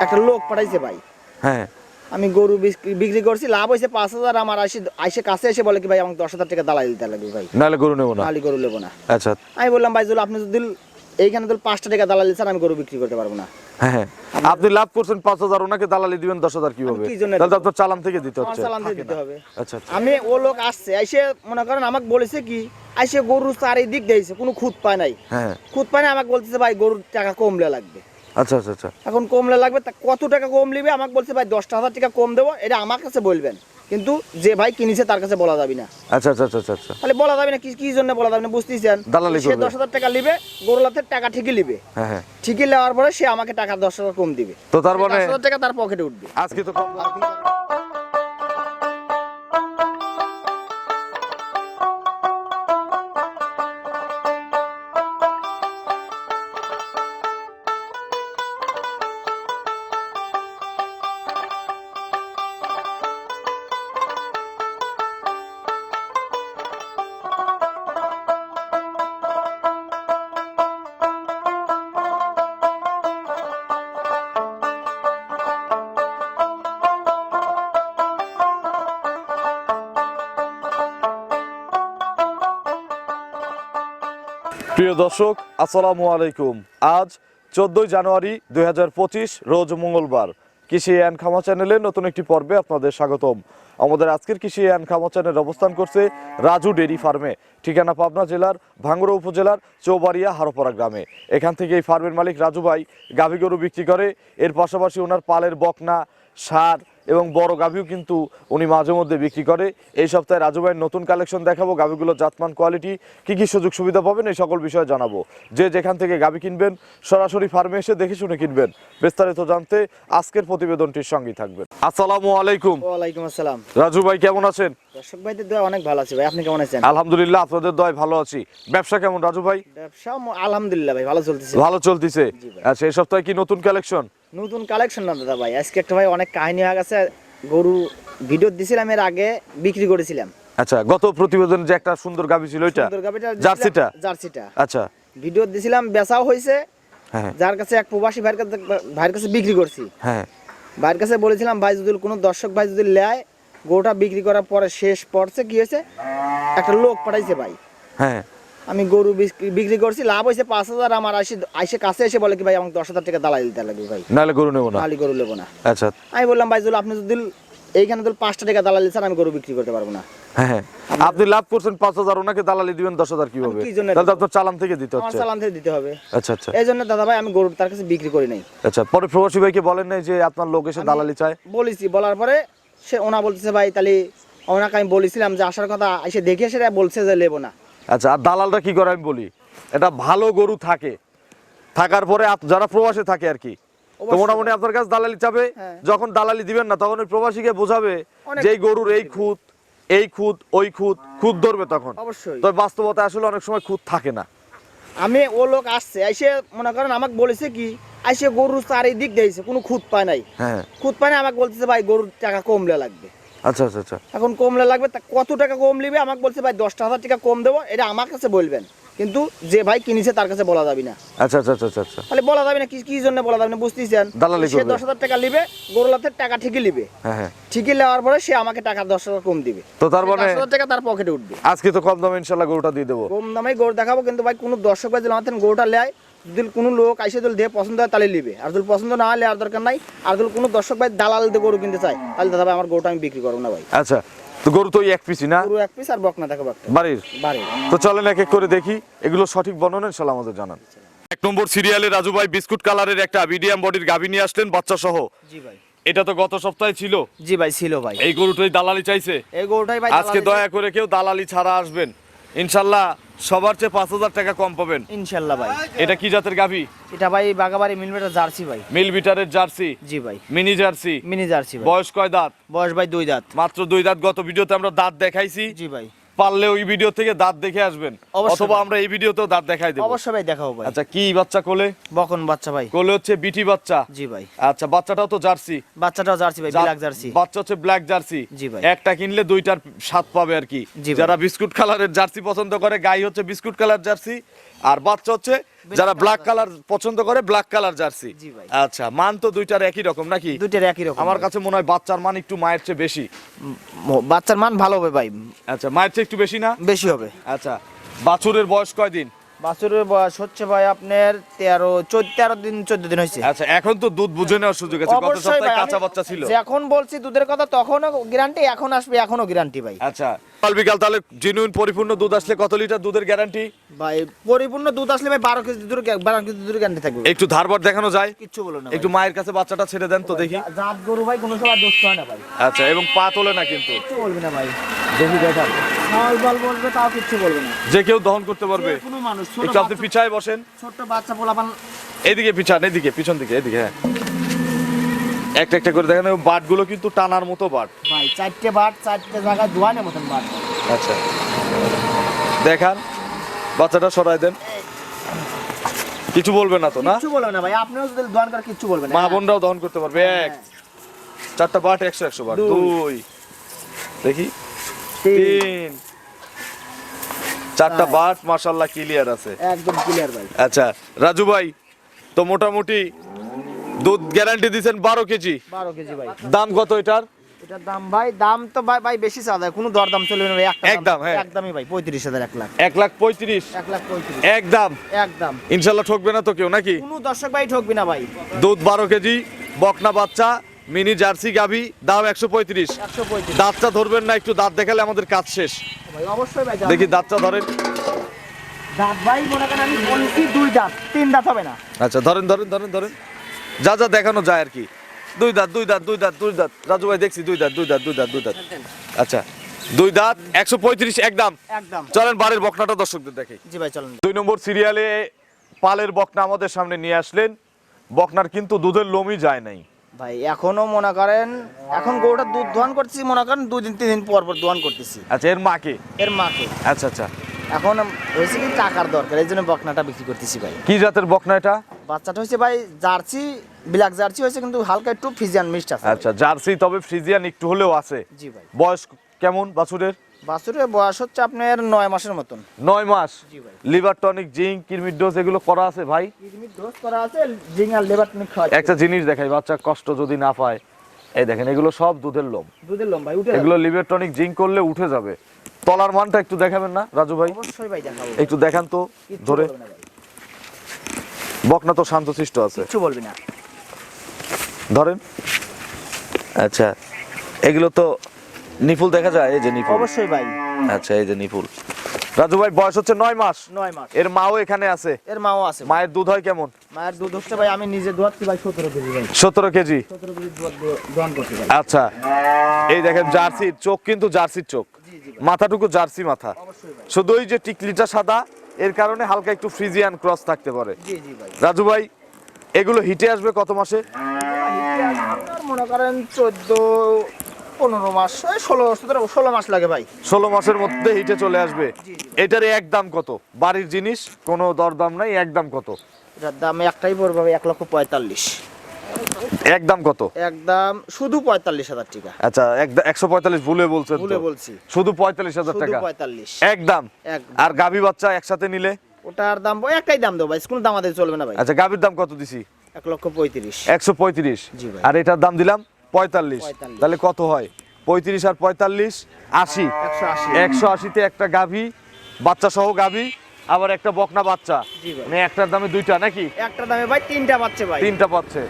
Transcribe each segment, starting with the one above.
একটা লোক পাঠাইছে ভাই। হ্যাঁ। আমি গরু বিক্রি- করছি লাভ হয়েছে পাঁচ হাজার আমার আসি আইসে কাছে এসে বলে কি ভাই আমাকে দশ হাজার টাকা দালালি দিতে লাগবে ভাই। নাহলে গরু নেব না। নালি গরু নেব না। আচ্ছা। আমি বললাম ভাই আপনি যদি এইখানে যদি পাঁচটা টাকা দালালি চান আমি গরু বিক্রি করতে পারব না। হ্যাঁ হ্যাঁ। আপনি লাভ করছেন পাঁচ হাজার ওনাকে দালালি দিবেন দশ হাজার কীভাবে? কি তাহলে আপনার চালান থেকে দিতে হচ্ছে। চালান দিতে হবে। আচ্ছা আচ্ছা। আমি ও লোক আসছে এসে মনে করেন আমাকে বলেছে কি এসে গরু চারিদিক দিয়েছে কোনো খুঁত পায় নাই। হ্যাঁ। খুঁত পায় না আমাকে বলতেছে ভাই গরুর টাকা কমলে লাগবে। আচ্ছা আচ্ছা আচ্ছা। এখন কমলে লাগবে তা কত টাকা কম নিবে? আমাকে বলছে ভাই দশটা হাজার টাকা কম দেবো। এটা আমার কাছে বলবেন। কিন্তু যে ভাই কিনেছে তার কাছে বলা যাবে না। আচ্ছা আচ্ছা আচ্ছা আচ্ছা আচ্ছা। তাহলে বলা যাবে না কি কি জন্য বলা যাবে না বুঝতেছেন? দালালি সে দশ হাজার টাকা নিবে গরুলাতে টাকা ঠিকই নিবে। হ্যাঁ হ্যাঁ। ঠিকই নেওয়ার পরে সে আমাকে টাকা দশ হাজার কম দিবে। তো তার মানে দশ হাজার টাকা তার পকেটে উঠবে। আজকে তো কম প্রিয় দর্শক, আসসালামু আলাইকুম। আজ চোদ্দই জানুয়ারি দু হাজার পঁচিশ, রোজ মঙ্গলবার। কৃষি অ্যান্ড খামা চ্যানেলের নতুন একটি পর্বে আপনাদের স্বাগতম। আমাদের আজকের কৃষি অ্যান্ড খামা চ্যানেল অবস্থান করছে রাজু ডেরি ফার্মে, ঠিকানা পাবনা জেলার ভাঙ্গুড়া উপজেলার চৌবাড়িয়া হারোপাড়া গ্রামে। এখান থেকে এই ফার্মের মালিক রাজু ভাই গাভী গরু বিক্রি করে, এর পাশাপাশি ওনার পালের বকনা, সার এবং বড় গাভিও কিন্তু উনি মাঝে মধ্যে বিক্রি করে। এই সপ্তাহে রাজু ভাইয়ের নতুন কালেকশন দেখাবো গাভিগুলোর জাতমান কোয়ালিটি কি কি সুযোগ সুবিধা পাবেন এই সকল বিষয়ে জানাব। যে যেখান থেকে গাভি কিনবেন সরাসরি ফার্মে এসে দেখে শুনে কিনবেন। বিস্তারিত জানতে আজকের প্রতিবেদনটির সঙ্গেই থাকবেন। আসসালামু আলাইকুম। ওয়ালাইকুম আসসালাম। রাজু ভাই কেমন আছেন? দর্শক ভাইদের দোয়া অনেক ভালো আছে ভাই। আপনি কেমন আছেন? আলহামদুলিল্লাহ আপনাদের দয় ভালো আছি। ব্যবসা কেমন রাজু ভাই? ব্যবসা আলহামদুলিল্লাহ ভাই ভালো চলতেছে। ভালো চলতেছে? জি আচ্ছা এই সপ্তাহে কি নতুন কালেকশন? নতুন কালেকশন না দাদা ভাই আজকে একটা ভাই অনেক কাহিনী হয়ে গেছে। গরু ভিডিও দিছিলাম এর আগে বিক্রি করেছিলাম। আচ্ছা গত প্রতিবেদনে যে একটা সুন্দর গাভি ছিল ওইটা? জার্সিটা? জার্সিটা। আচ্ছা। ভিডিও দিছিলাম বেচাও হয়েছে হ্যাঁ যার কাছে এক প্রবাসী ভাইয়ের কাছে ভাইয়ের কাছে বিক্রি করছি। হ্যাঁ ভাইয়ের কাছে বলেছিলাম ভাই যদি কোনো দর্শক ভাই যদি নেয় গরুটা বিক্রি করার পরে শেষ পড়ছে কি হয়েছে? একটা লোক পাঠাইছে ভাই। হ্যাঁ। আমি গরু বিক্রি- করছি লাভ হয়েছে পাঁচ হাজার আমার আসি আইসে কাছে এসে বলে কি ভাই আমাকে দশ হাজার টাকা দালালি দিতে লাগবে ভাই। নাহলে গরু নেব না? গরু নেব না। আচ্ছা। আমি বললাম ভাই আপনি যদি এইখানে যদি পাঁচটা টাকা দালালি চান আমি গরু বিক্রি করতে পারব না। হ্যাঁ হ্যাঁ। আপনি লাভ করছেন পাঁচ হাজার ওনাকে দালালি দিবেন দশ হাজার কীভাবে? তাহলে আপনার চালান থেকে দিতে হচ্ছে। চালান থেকে দিতে হবে। আচ্ছা আচ্ছা। এই জন্য দাদা ভাই আমি গরু তার কাছে বিক্রি করি নাই। আচ্ছা পরে প্রবাসী ভাইকে বলেন নাই যে আপনার লোক এসে দালালি চায়? বলেছি বলার পরে সে ওনা বলতেছে ভাই তাহলে ওনাকে আমি বলেছিলাম যে আসার কথা এসে দেখে সেটা বলছে যে নেব না। আচ্ছা আর দালালটা কি করে আমি বলি? এটা ভালো গরু থাকে। থাকার পরে যারা প্রবাসে থাকে আর কি তো মোটামুটি আপনার কাছে দালালি চাবে হ্যাঁ। যখন দালালি দিবেন না তখন ওই প্রবাসীকে বোঝাবে যে এই গরুর এই খুঁত এই খুঁত ওই খুঁত খুঁত ধরবে তখন। অবশ্যই। তো বাস্তবতা আসলে অনেক সময় খুঁত থাকে না। আমি ও লোক আসছে এসে মনে করেন আমাকে বলেছে কি এসে গরু চারিদিক দিয়েছে কোনো খুঁত পায় নাই। হ্যাঁ। খুঁত পায় না আমাকে বলতেছে ভাই গরুর টাকা কমলে লাগবে। আচ্ছা আচ্ছা আচ্ছা। এখন কমলে লাগবে তা কত টাকা কম নিবে? আমাকে বলছে ভাই দশটা হাজার টাকা কম দেবো এটা আমার কাছে বলবেন। কিন্তু যে ভাই কিনেছে তার কাছে বলা যাবে না। আচ্ছা আচ্ছা আচ্ছা আচ্ছা আচ্ছা। তাহলে বলা যাবে না কি কি জন্য বলা যাবে না বুঝতেছেন? দালালি সে দশ হাজার টাকা নিবে গরুলাতে টাকা ঠিকই নিবে। হ্যাঁ হ্যাঁ। ঠিকই নেওয়ার পরে সে আমাকে টাকা দশ হাজার কম দিবে। তো তার মানে দশ হাজার টাকা তার পকেটে উঠবে। আজকে তো কম দামে ইনশাল্লাহ গরুটা দিয়ে দেবো। কম দামে গরু দেখাবো কিন্তু ভাই কোনো দর্শক ভাই যদি আমাদের গরুটা নেয় যদি কোনো লোক আইসে যদি দিয়ে পছন্দ হয় তাহলে নিবে। আর যদি পছন্দ না হলে আর দরকার নাই। আর যদি কোনো দর্শক ভাই দালাল দিয়ে গরু কিনতে চায় তাহলে দাদা ভাই আমার গরুটা আমি বিক্রি করব না ভাই। আচ্ছা তো গরু তো এক পিসি না? গরু এক পিস আর বকনা দেখাবো একটা বাড়ির? বাড়ি তো চলেন এক এক করে দেখি এগুলো সঠিক বর্ণনা ইনশাল্লাহ আমাদের জানান। এক নম্বর সিরিয়ালে রাজু ভাই বিস্কুট কালারের একটা মিডিয়াম বডির গাভী নিয়ে আসলেন বাচ্চা সহ। জি ভাই। এটা তো গত সপ্তাহে ছিল। জি ভাই ছিল ভাই। এই গরুটাই দালালি চাইছে? এই গরুটাই ভাই আজকে দয়া করে কেউ দালালি ছাড়া আসবেন। ইনশাল্লাহ সবার চেয়ে পাঁচ হাজার টাকা কম পাবেন। ইনশাল্লাহ ভাই। এটা কি জাতের গাভি? এটা ভাই বাগাবাড়ি মিলমেটা জার্সি ভাই। মিল বিটারের জার্সি? জি ভাই। Mini jersey? মিনি জার্সি বয়স কয় দাঁত? বয়স ভাই দুই দাঁত। মাত্র দুই দাঁত। গত ভিডিওতে আমরা দাঁত দেখাইছি। জি ভাই। পারলে ওই ভিডিও থেকে দাঁত দেখে আসবেন। অথবা আমরা এই ভিডিওতেও দাঁত দেখাই দেবো। অবশ্যই ভাই দেখাবো ভাই। আচ্ছা কি বাচ্চা কোলে? বকন বাচ্চা ভাই। কোলে হচ্ছে বিটি বাচ্চা। জি ভাই। আচ্ছা বাচ্চাটাও তো জার্সি। বাচ্চাটাও জার্সি ভাই ব্ল্যাক জার্সি। বাচ্চা হচ্ছে ব্ল্যাক জার্সি। জি ভাই। একটা কিনলে দুইটার স্বাদ পাবে আর কি। যারা বিস্কুট কালারের জার্সি পছন্দ করে গাই হচ্ছে বিস্কুট কালার জার্সি। আর বাচ্চা হচ্ছে যারা ব্ল্যাক কালার পছন্দ করে ব্ল্যাক কালার জার্সি আচ্ছা মান তো দুইটার একই রকম নাকি? দুইটার একই রকম। আমার কাছে মনে হয় বাচ্চার মান একটু মায়ের চেয়ে বেশি। বাচ্চার মান ভালো হবে ভাই। আচ্ছা মায়ের চেয়ে একটু বেশি না? বেশি হবে। আচ্ছা বাছুরের বয়স কয়দিন বাছুরের বয়স হচ্ছে ভাই আপনার তেরো চোদ্দ তেরো দিন চোদ্দ দিন হয়েছে। আচ্ছা এখন তো দুধ বুঝে নেওয়ার সুযোগ আছে। গত সপ্তাহে কাঁচা বাচ্চা ছিল। এখন বলছি দুধের কথা তখনও গ্যারান্টি এখন আসবে এখনও গ্যারান্টি ভাই। আচ্ছা কাল বিকাল তাহলে জেনুইন পরিপূর্ণ দুধ আসলে কত লিটার দুধের গ্যারান্টি ভাই পরিপূর্ণ দুধ আসলে ভাই বারো কেজি দুধের বারো কেজি দুধের গ্যারান্টি থাকবে একটু ধারবার দেখানো যায়? কিচ্ছু বলো না একটু মায়ের কাছে বাচ্চাটা ছেড়ে দেন তো দেখি। জাত গরু ভাই কোনো সময় দোষ হয় না ভাই। আচ্ছা এবং পা তোলে না কিন্তু। কিচ্ছু বলবি না ভাই। দেখি দেখান বল বলবে তাও কিচ্ছু বলবে না। যে কেউ দহন করতে পারবে। কোনো মানুষ একটু আপনি পিছায় বসেন। ছোট্ট বাচ্চা পোলাপান এদিকে পিছান এদিকে পিছন দিকে এদিকে হ্যাঁ। একটা একটা করে দেখেন বাটগুলো কিন্তু টানার মতো বাট। ভাই চারটে বাট চারটে জায়গায় দোয়ানের মতন বাট। আচ্ছা। দেখান বাচ্চাটা সরাই দেন। কিছু বলবে না তো না? কিচ্ছু বলবে না ভাই আপনিও যদি দোয়ান করে কিচ্ছু বলবে না মা বোনরাও দহন করতে পারবে এক। চারটা বাট একশো একশো বাট। দুই। দেখি। তিন। তিন। চারটা বাট মাশাল্লাহ ক্লিয়ার আছে। একদম ক্লিয়ার ভাই। আচ্ছা রাজু ভাই তো মোটামুটি দুধ গ্যারান্টি দিচ্ছেন বারো কেজি। বারো কেজি ভাই। দাম কত এটার? এটার দাম ভাই দাম তো ভাই ভাই বেশি চাওয়া কোনো দর দাম চলবে না ভাই একদম, হ্যাঁ। একদমই ভাই পঁয়ত্রিশ হাজার এক লাখ। এক লাখ পঁয়ত্রিশ। এক লাখ পঁয়ত্রিশ। একদম একদম। ইনশাল্লাহ ঠকবে না তো কেউ নাকি? কোনো দর্শক ভাই ঠকবি না ভাই। দুধ বারো কেজি বকনা বাচ্চা মিনি জার্সি গাভি দাম একশো পঁয়ত্রিশ। একশো পঁয়ত্রিশ। দাঁতটা ধরবেন না একটু দাঁত দেখালে আমাদের কাজ শেষ। ভাই অবশ্যই ভাই দেখি দাঁতটা ধরেন। দাঁত ভাই মনে করেন আমি বলছি দুই দাঁত তিন দাঁত হবে না। আচ্ছা ধরেন ধরেন ধরেন ধরেন। যা যা দেখানো যায় আর কি। দুই দাঁত দুই দাঁত দুই দাঁত দুই দাঁত। রাজু ভাই দেখছি দুই দাঁত দুই দাঁত দুই দাঁত দুই দাঁত। আচ্ছা দুই দাঁত একশো পঁয়ত্রিশ একদম। চলেন বাড়ির বকনাটা দর্শকদের দেখে। জি ভাই চলুন। দুই নম্বর সিরিয়ালে পালের বকনা আমাদের সামনে নিয়ে আসলেন। বকনার কিন্তু দুধের লোমই যায় নাই। ভাই এখনও মনে করেন এখন গরুটা দুধ দোয়ান করতেছি মনে করেন দুই দিন তিন দিন পর পর দোয়ান করতেছি। আচ্ছা এর মাকে? এর মাকে। আচ্ছা আচ্ছা। এখন হয়েছে কি টাকার দরকার এই জন্য বকনাটা বিক্রি করতেছি ভাই। কি জাতের বকনা এটা? বাচ্চাটা হচ্ছে ভাই জার্সি ব্ল্যাক জার্সি হয়েছে কিন্তু হালকা একটু ফিজিয়ান মিক্সড আছে। আচ্ছা জার্সি তবে ফ্রিজিয়ান একটু হলেও আছে। জি ভাই। বয়স কেমন বাছুরের? বাছুরের বয়স হচ্ছে আপনার নয় মাসের মতন। নয় মাস। জি ভাই। লিভার টনিক জিঙ্ক কিরমির ডোজ এগুলো করা আছে ভাই? কিডনির ডোজ করা আছে জিঙ্গাল লেবার টনিক খাওয়া একটা জিনিস দেখাই বাচ্চা কষ্ট যদি না পায় এই দেখেন এগুলো সব দুধের লোম। দুধের লম ভাই উঠে এগুলো লিভার টনিক জিঙ্ক করলে উঠে যাবে। তলার মানটা একটু দেখাবেন না রাজু ভাই? অবশ্যই ভাই দেখাবো। একটু দেখান তো ধরে। বকনা তো শান্তশিষ্ট আছে। কিচ্ছু বলবি না। ধরেন। আচ্ছা এগুলো তো নিপুল দেখা যায় এই যে নিপুল অবশ্যই ভাই। আচ্ছা এই যে নিপুল রাজু ভাই বয়স হচ্ছে নয় মাস। নয় মাস। এর মাও এখানে আছে। এর মাও আছে। মায়ের দুধ হয় কেমন? মায়ের দুধ হচ্ছে ভাই আমি নিজে দোয়াচ্ছি ভাই সতেরো কেজি ভাই। সতেরো কেজি। সতেরো কেজি দোয়ান ভাই। আচ্ছা এই দেখেন জার্সির চোখ কিন্তু জার্সির চোখ। মাথাটুকু জার্সি মাথা। শুধু ওই যে টিকলিটা সাদা এর কারণে হালকা একটু ফ্রিজিয়ান ক্রস থাকতে পারে। রাজু ভাই এগুলো হিটে আসবে কত মাসে? মনে করেন চোদ্দ পনেরো মাস ষোলো সতেরো ষোলো মাস লাগে ভাই। ষোলো মাসের মধ্যে হিটে চলে আসবে। এটার এক দাম কত? বাড়ির জিনিস কোনো দরদাম নাই এক দাম কত? এটার দাম একটাই পড়বে এক লক্ষ পঁয়তাল্লিশ। এক দাম কত? একদম শুধু পঁয়তাল্লিশ হাজার টাকা। আচ্ছা একশো পঁয়তাল্লিশ ভুলে বলছেন তো। ভুলে বলছি। শুধু পঁয়তাল্লিশ হাজার টাকা। পঁয়তাল্লিশ। এক দাম? এক আর গাভী বাচ্চা একসাথে নিলে? ওটার দাম একটাই দাম দেবো ভাই কোনো দাম আমাদের চলবে না ভাই। আচ্ছা গাভীর দাম কত দিছি? এক লক্ষ পঁয়ত্রিশ। একশো পঁয়ত্রিশ। আর এটার দাম দিলাম পঁয়তাল্লিশ। 45 তাহলে কত হয়? পঁয়ত্রিশ আর পঁয়তাল্লিশ আশি। একশো আশি। একশো আশিতে একটা গাভী বাচ্চা সহ গাভী আবার একটা বকনা বাচ্চা। মানে একটার দামে দুইটা নাকি? একটা দামে ভাই তিনটা বাচ্চা ভাই। তিনটা পাচ্ছে।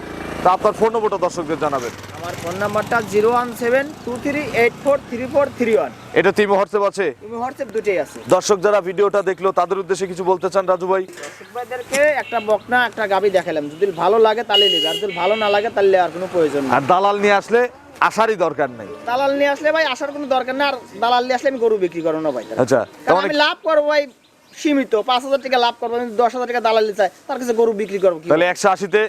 তা আপনার ফোন নম্বরটা দর্শকদের জানাবেন। আমার ফোন নাম্বারটা zero one seven two three eight four three four three one এটা তিমো হোয়াটসঅ্যাপ আছে? তুমি হোয়াটসঅ্যাপ দুটোই আছে। দর্শক যারা ভিডিওটা দেখল তাদের উদ্দেশ্যে কিছু বলতে চান রাজু ভাই? দর্শক ভাইদেরকে একটা বকনা একটা গাবি দেখালাম। যদি ভালো লাগে তাহলে নেবে আর যদি ভালো না লাগে তাহলে আর কোনো প্রয়োজন নেই। আর দালাল নিয়ে আসলে আসারই দরকার নাই। দালাল নিয়ে আসলে ভাই আসার কোনো দরকার না আর দালাল নিয়ে আসলে আমি গরু বিক্রি করব না ভাই। আচ্ছা কারণ মানে আমি লাভ করব ভাই সীমিত। পাঁচ হাজার টাকা লাভ করব আমি দশ হাজার টাকা দালাল দালালি চাই তার কাছে গরু বিক্রি করব তাহলে একশো আশিতে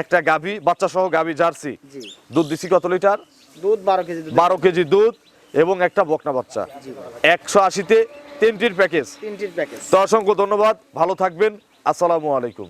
একটা গাভী বাচ্চা সহ গাভী জার্সি। দুধ দিছি কত লিটার? দুধ বারো কেজি দুধ। বারো কেজি দুধ এবং একটা বকনা বাচ্চা। একশো আশিতে তিনটির প্যাকেজ। তিনটির প্যাকেজ। তো অসংখ্য ধন্যবাদ ভালো থাকবেন আসসালামু আলাইকুম।